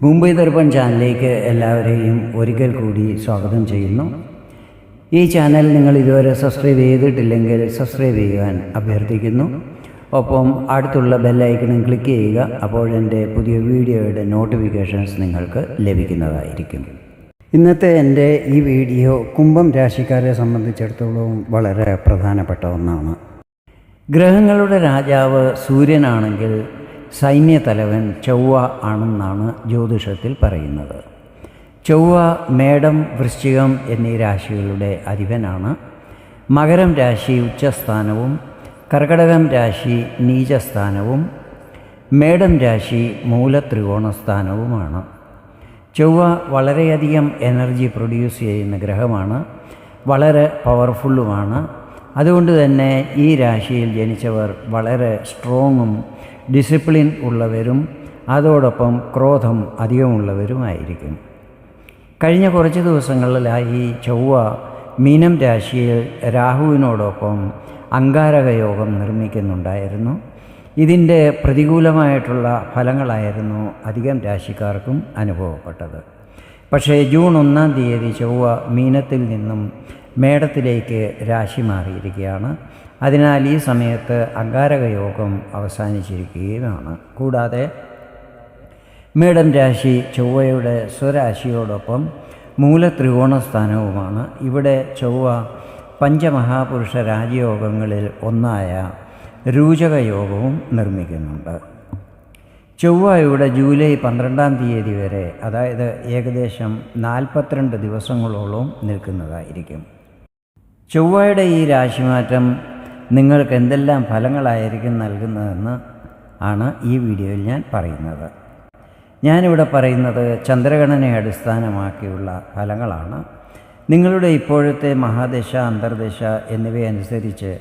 മുംബൈ ദർപ്പൺ ചാനലിലേക്ക് എല്ലാവരെയും ഒരിക്കൽ കൂടി സ്വാഗതം ചെയ്യുന്നു. ഈ ചാനൽ നിങ്ങൾ ഇതുവരെ സബ്സ്ക്രൈബ് ചെയ്തിട്ടില്ലെങ്കിൽ സബ്സ്ക്രൈബ് ചെയ്യുവാൻ അഭ്യർത്ഥിക്കുന്നു. ഒപ്പം അടുത്തുള്ള ബെല്ലൈക്കണും ക്ലിക്ക് ചെയ്യുക അപ്പോൾ എന്റെ പുതിയ വീഡിയോയുടെ നോട്ടിഫിക്കേഷൻസ് നിങ്ങൾക്ക് ലഭിക്കുന്നതായിരിക്കും. ഇന്നത്തെ എന്റെ ഈ വീഡിയോ കുംഭം രാശിക്കാരെ സംബന്ധിച്ചിടത്തോളം വളരെ പ്രധാനപ്പെട്ട ഒന്നാണ്. ഗ്രഹങ്ങളുടെ രാജാവ് സൂര്യനാണെങ്കിൽ സൈന്യതലവൻ ചൊവ്വ ആണെന്നാണ് ജ്യോതിഷത്തിൽ പറയുന്നത്. ചൊവ്വ മേടം വൃശ്ചികം എന്നീ രാശികളുടെ അധിപനാണ്. മകരം രാശി ഉച്ചസ്ഥാനവും കർക്കടകം രാശി നീചസ്ഥാനവും മേടം രാശി മൂലത്രികോണസ്ഥാനവുമാണ്. ചൊവ്വ വളരെയധികം എനർജി പ്രൊഡ്യൂസ് ചെയ്യുന്ന ഗ്രഹമാണ്. വളരെ പവർഫുള്ളുമാണ്. അതുകൊണ്ട് തന്നെ ഈ രാശിയിൽ ജനിച്ചവർ വളരെ സ്ട്രോങ്ങും ഡിസിപ്ലിൻ ഉള്ളവരും അതോടൊപ്പം ക്രോധം അധികമുള്ളവരുമായിരിക്കും. കഴിഞ്ഞ കുറച്ച് ദിവസങ്ങളിലായി ചൊവ്വ മീനം രാശിയിൽ രാഹുവിനോടൊപ്പം അങ്കാരക യോഗം നിർമ്മിക്കുന്നുണ്ടായിരുന്നു. ഇതിന്റെ പ്രതികൂലമായിട്ടുള്ള ഫലങ്ങളായിരുന്നു അധികം രാശിക്കാർക്കും അനുഭവപ്പെട്ടത്. പക്ഷേ ജൂൺ ഒന്നാം തീയതി ചൊവ്വ മീനത്തിൽ നിന്നും മേടത്തിലേക്ക് രാശി മാറിയിരിക്കുകയാണ്. അതിനാൽ ഈ സമയത്ത് അങ്കാരക യോഗം അവസാനിച്ചിരിക്കുകയുമാണ് കൂടാതെ മേടം രാശി ചൊവ്വയുടെ സ്വരാശിയോടൊപ്പം മൂലത്രികോണ സ്ഥാനവുമാണ് ഇവിടെ ചൊവ്വ പഞ്ചമഹാപുരുഷ രാജയോഗങ്ങളിൽ ഒന്നായ രൂചക യോഗവും നിർമ്മിക്കുന്നുണ്ട് ചൊവ്വയുടെ ജൂലൈ പന്ത്രണ്ടാം തീയതി വരെ അതായത് ഏകദേശം നാൽപ്പത്തിരണ്ട് ദിവസങ്ങളോളം നിൽക്കുന്നതായിരിക്കും. ചൊവ്വയുടെ ഈ രാശിമാറ്റം നിങ്ങൾക്ക് എന്തെല്ലാം ഫലങ്ങളായിരിക്കും നൽകുന്നതെന്ന് ആണ് ഈ വീഡിയോയിൽ ഞാൻ പറയുന്നത്. ഞാനിവിടെ പറയുന്നത് ചന്ദ്രഗണനയെ അടിസ്ഥാനമാക്കിയുള്ള ഫലങ്ങളാണ്. നിങ്ങളുടെ ഇപ്പോഴത്തെ മഹാദശ അന്തർദശ എന്നിവയനുസരിച്ച്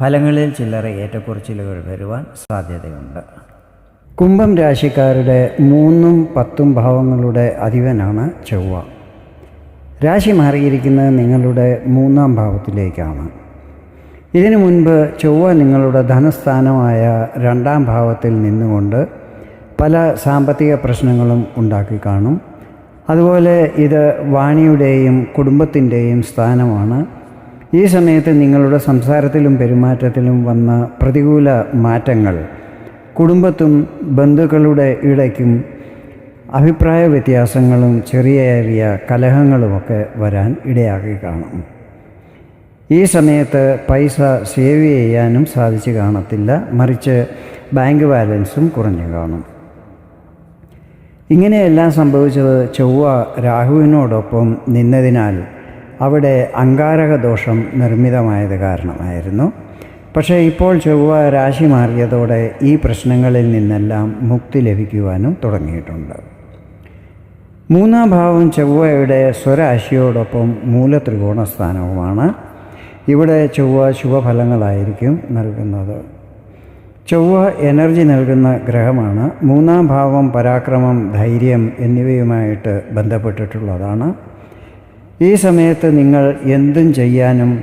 ഫലങ്ങളിൽ ചില്ലറ ഏറ്റക്കുറച്ചിലുകൾ വരുവാൻ സാധ്യതയുണ്ട്. കുംഭം രാശിക്കാരുടെ മൂന്നും പത്തും ഭാവങ്ങളുടെ അധിപനാണ് ചൊവ്വ. രാശി മാറിയിരിക്കുന്നത് നിങ്ങളുടെ മൂന്നാം ഭാവത്തിലേക്കാണ്. ഇതിനു മുൻപ് ചൊവ്വ നിങ്ങളുടെ ധനസ്ഥാനമായ രണ്ടാം ഭാവത്തിൽ നിന്നുകൊണ്ട് പല സാമ്പത്തിക പ്രശ്നങ്ങളും ഉണ്ടാക്കി കാണും. അതുപോലെ ഇത് വാണിയുടെയും കുടുംബത്തിന്റെയും സ്ഥാനമാണ്. ഈ സമയത്ത് നിങ്ങളുടെ സംസാരത്തിലും പെരുമാറ്റത്തിലും വന്ന പ്രതികൂല മാറ്റങ്ങൾ കുടുംബത്തും ബന്ധുക്കളുടെ ഇടയ്ക്കും അഭിപ്രായ വ്യത്യാസങ്ങളും ചെറിയ ചെറിയ കലഹങ്ങളുമൊക്കെ വരാൻ ഇടയാക്കി കാണും. ഈ സമയത്ത് പൈസ സേവ് ചെയ്യാനും സാധിച്ചു കാണത്തില്ല. മറിച്ച് ബാങ്ക് ബാലൻസും കുറഞ്ഞു കാണും. ഇങ്ങനെയെല്ലാം സംഭവിച്ചത് ചൊവ്വ രാഹുവിനോടൊപ്പം നിന്നതിനാൽ അവിടെ അങ്കാരക ദോഷം നിർമ്മിതമായത് കാരണമായിരുന്നു. പക്ഷേ ഇപ്പോൾ ചൊവ്വ രാശി മാറിയതോടെ ഈ പ്രശ്നങ്ങളിൽ നിന്നെല്ലാം മുക്തി ലഭിക്കുവാനും തുടങ്ങിയിട്ടുണ്ട്. മൂന്നാം ഭാവം ചൊവ്വയുടെ സ്വരാശിയോടൊപ്പം മൂലത്രികോണ സ്ഥാനവുമാണ്. ഇവിടെ ചൊവ്വ ശുഭഫലങ്ങളായിരിക്കും നൽകുന്നത്. ചൊവ്വ എനർജി നൽകുന്ന ഗ്രഹമാണ്. മൂന്നാം ഭാവം പരാക്രമം ധൈര്യം എന്നിവയുമായിട്ട് ബന്ധപ്പെട്ടിട്ടുള്ളതാണ്. ഈ സമയത്ത് നിങ്ങൾ എന്തും ചെയ്യാനും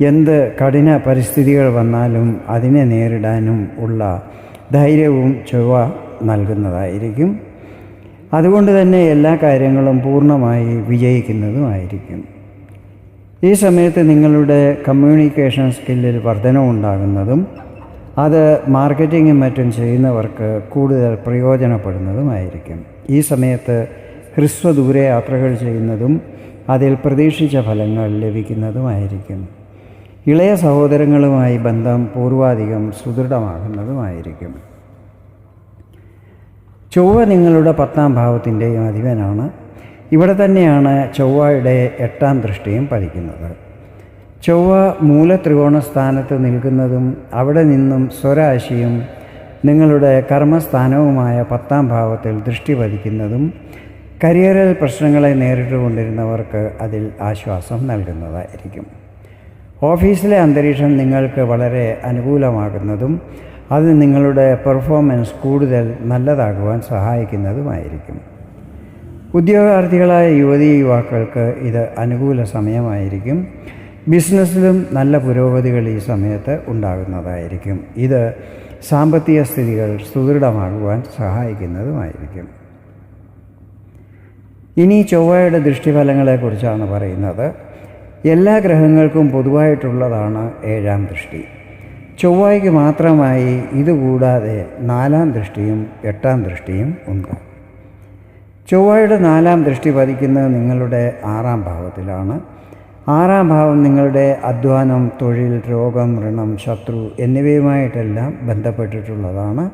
എന്ത് കഠിന പരിസ്ഥിതികൾ വന്നാലും അതിനെ നേരിടാനും ഉള്ള ധൈര്യവും ചൊവ്വ നൽകുന്നതായിരിക്കും. അതുകൊണ്ട് തന്നെ എല്ലാ കാര്യങ്ങളും പൂർണമായി വിജയിക്കുന്നതുമായിരിക്കും. ഈ സമയത്ത് നിങ്ങളുടെ കമ്മ്യൂണിക്കേഷൻ സ്കില്ലിൽ വർധനവുണ്ടാകുന്നതും അത് മാർക്കറ്റിങ്ങും മറ്റും ചെയ്യുന്നവർക്ക് കൂടുതൽ പ്രയോജനപ്പെടുന്നതുമായിരിക്കും. ഈ സമയത്ത് ഹ്രസ്വദൂര യാത്രകൾ ചെയ്യുന്നതും അതിൽ പ്രതീക്ഷിച്ച ഫലങ്ങൾ ലഭിക്കുന്നതുമായിരിക്കും. ഇളയ സഹോദരങ്ങളുമായി ബന്ധം പൂർവാധികം സുദൃഢമാകുന്നതുമായിരിക്കും. ചൊവ്വ നിങ്ങളുടെ പത്താം ഭാവത്തിന്റെയും അധിപനാണ്. ഇവിടെ തന്നെയാണ് ചൊവ്വയുടെ എട്ടാം ദൃഷ്ടിയും പതിക്കുന്നത് ചൊവ്വ മൂലത്രികോണ സ്ഥാനത്ത് നിൽക്കുന്നതും അവിടെ നിന്നും സ്വരാശിയും നിങ്ങളുടെ കർമ്മസ്ഥാനവുമായ പത്താം ഭാവത്തിൽ ദൃഷ്ടി പതിക്കുന്നതും കരിയറിൽ പ്രശ്നങ്ങളെ നേരിട്ടുകൊണ്ടിരുന്നവർക്ക് അതിൽ ആശ്വാസം നൽകുന്നതായിരിക്കും. ഓഫീസിലെ അന്തരീക്ഷം നിങ്ങൾക്ക് വളരെ അനുകൂലമാകുന്നതും അത് നിങ്ങളുടെ പെർഫോമൻസ് കൂടുതൽ നല്ലതാകുവാൻ സഹായിക്കുന്നതുമായിരിക്കും. ഉദ്യോഗാർത്ഥികളായ യുവതി യുവാക്കൾക്ക് ഇത് അനുകൂല സമയമായിരിക്കും. ബിസിനസ്സിലും നല്ല പുരോഗതികൾ ഈ സമയത്ത് ഉണ്ടാകുന്നതായിരിക്കും. ഇത് സാമ്പത്തിക സ്ഥിതികൾ സുദൃഢമാകുവാൻ സഹായിക്കുന്നതുമായിരിക്കും. ഇനി ചൊവ്വയുടെ ദൃഷ്ടിഫലങ്ങളെക്കുറിച്ചാണ് പറയുന്നത്. എല്ലാ ഗ്രഹങ്ങൾക്കും പൊതുവായിട്ടുള്ളതാണ് ഏഴാം ദൃഷ്ടി. ചൊവ്വയ്ക്ക് മാത്രമായി ഇതുകൂടാതെ നാലാം ദൃഷ്ടിയും എട്ടാം ദൃഷ്ടിയും ഉണ്ട്. ചൊവ്വയുടെ നാലാം ദൃഷ്ടി പതിക്കുന്നത് നിങ്ങളുടെ ആറാം ഭാവത്തിലാണ്. ആറാം ഭാവം നിങ്ങളുടെ അധ്വാനം തൊഴിൽ രോഗം ഋണം ശത്രു എന്നിവയുമായിട്ടെല്ലാം ബന്ധപ്പെട്ടിട്ടുള്ളതാണ്.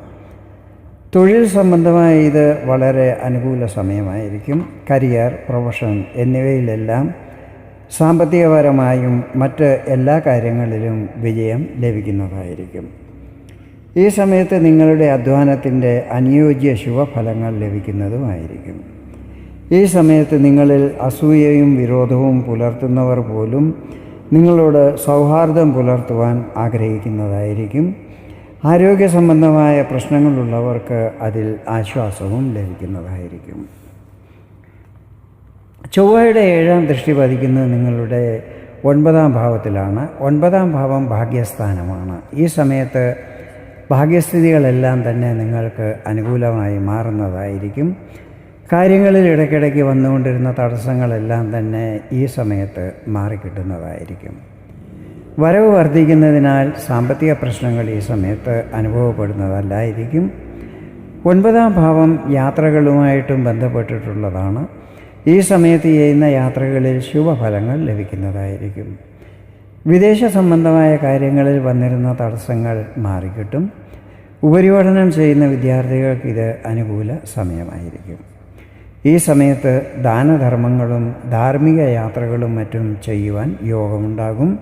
തൊഴിൽ സംബന്ധമായ ഇത് വളരെ അനുകൂല സമയമായിരിക്കും. കരിയർ പ്രൊഫഷൻ എന്നിവയിലെല്ലാം സാമ്പത്തികപരമായും മറ്റ് എല്ലാ കാര്യങ്ങളിലും വിജയം ലഭിക്കുന്നതായിരിക്കും. ഈ സമയത്ത് നിങ്ങളുടെ അധ്വാനത്തിന്റെ അനുയോജ്യ ശുഭഫലങ്ങൾ ലഭിക്കുന്നതുമായിരിക്കും. ഈ സമയത്ത് നിങ്ങളിൽ അസൂയയും വിരോധവും പുലർത്തുന്നവർ പോലും നിങ്ങളോട് സൗഹാർദ്ദം പുലർത്തുവാൻ ആഗ്രഹിക്കുന്നതായിരിക്കും. ആരോഗ്യ സംബന്ധമായ പ്രശ്നങ്ങളുള്ളവർക്ക് അതിൽ ആശ്വാസവും ലഭിക്കുന്നതായിരിക്കും. ചൊവ്വയുടെ ഏഴാം ദൃഷ്ടി പതിക്കുന്നത് നിങ്ങളുടെ ഒൻപതാം ഭാവത്തിലാണ്. ഒൻപതാം ഭാവം ഭാഗ്യസ്ഥാനമാണ്. ഈ സമയത്ത് ഭാഗ്യസ്ഥിതികളെല്ലാം തന്നെ നിങ്ങൾക്ക് അനുകൂലമായി മാറുന്നതായിരിക്കും. കാര്യങ്ങളിൽ ഇടയ്ക്കിടയ്ക്ക് വന്നുകൊണ്ടിരുന്ന തടസ്സങ്ങളെല്ലാം തന്നെ ഈ സമയത്ത് മാറിക്കിട്ടുന്നതായിരിക്കും. വരവ് വർദ്ധിക്കുന്നതിനാൽ സാമ്പത്തിക പ്രശ്നങ്ങൾ ഈ സമയത്ത് അനുഭവപ്പെടുന്നതല്ലായിരിക്കും. ഒൻപതാം ഭാവം യാത്രകളുമായിട്ടും ബന്ധപ്പെട്ടിട്ടുള്ളതാണ്. ഈ സമയത്ത് ചെയ്യുന്ന യാത്രകളിൽ ശുഭഫലങ്ങൾ ലഭിക്കുന്നതായിരിക്കും. വിദേശ സംബന്ധമായ കാര്യങ്ങളിൽ വന്നിരുന്ന തടസ്സങ്ങൾ മാറിക്കിട്ടും. ഉപരിപഠനം ചെയ്യുന്ന വിദ്യാർത്ഥികൾക്ക് ഇത് അനുകൂല സമയമായിരിക്കും. ഈ സമയത്ത് ദാനധർമ്മങ്ങളും ധാർമ്മിക യാത്രകളും മറ്റും ചെയ്യുവാൻ യോഗമുണ്ടാകും.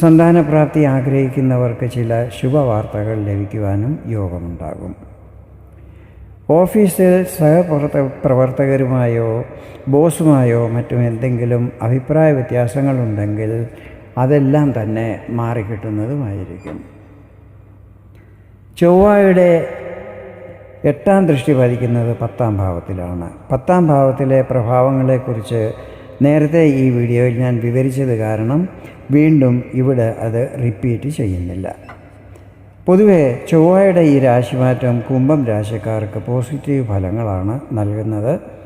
സന്താനപ്രാപ്തി ആഗ്രഹിക്കുന്നവർക്ക് ചില ശുഭവാർത്തകൾ ലഭിക്കുവാനും യോഗമുണ്ടാകും. ഓഫീസിൽ സഹപ്രവർത്ത പ്രവർത്തകരുമായോ ബോസുമായോ മറ്റും എന്തെങ്കിലും അഭിപ്രായ വ്യത്യാസങ്ങളുണ്ടെങ്കിൽ അതെല്ലാം തന്നെ മാറിക്കിട്ടുന്നതുമായിരിക്കും. ചൊവ്വയുടെ എട്ടാം ദൃഷ്ടി പതിക്കുന്നത് പത്താം ഭാവത്തിലാണ്. പത്താം ഭാവത്തിലെ പ്രഭാവങ്ങളെക്കുറിച്ച് നേരത്തെ ഈ വീഡിയോയിൽ ഞാൻ വിവരിച്ചത് കാരണം വീണ്ടും ഇവിടെ അത് റിപ്പീറ്റ് ചെയ്യുന്നില്ല. പൊതുവെ ചൊവ്വയുടെ ഈ രാശിമാറ്റം കുംഭം രാശിക്കാർക്ക് പോസിറ്റീവ് ഫലങ്ങളാണ് നൽകുന്നത്.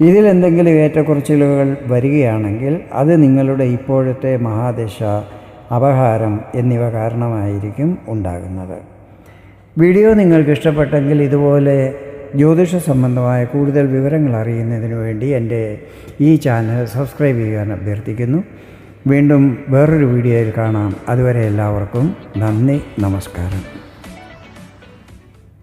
ഇതിലെന്തെങ്കിലും ഏറ്റക്കുറച്ചിലുകൾ വരികയാണെങ്കിൽ അത് നിങ്ങളുടെ ഇപ്പോഴത്തെ മഹാദശ അപഹാരം എന്നിവ കാരണമായിരിക്കും ഉണ്ടാകുന്നത്. വീഡിയോ നിങ്ങൾക്ക് ഇഷ്ടപ്പെട്ടെങ്കിൽ ഇതുപോലെ ജ്യോതിഷ സംബന്ധമായ കൂടുതൽ വിവരങ്ങൾ അറിയുന്നതിന് വേണ്ടി എന്റെ ഈ ചാനൽ സബ്സ്ക്രൈബ് ചെയ്യാൻ അഭ്യർത്ഥിക്കുന്നു. വീണ്ടും വേറൊരു വീഡിയോയിൽ കാണാം. അതുവരെ എല്ലാവർക്കും നന്ദി നമസ്കാരം.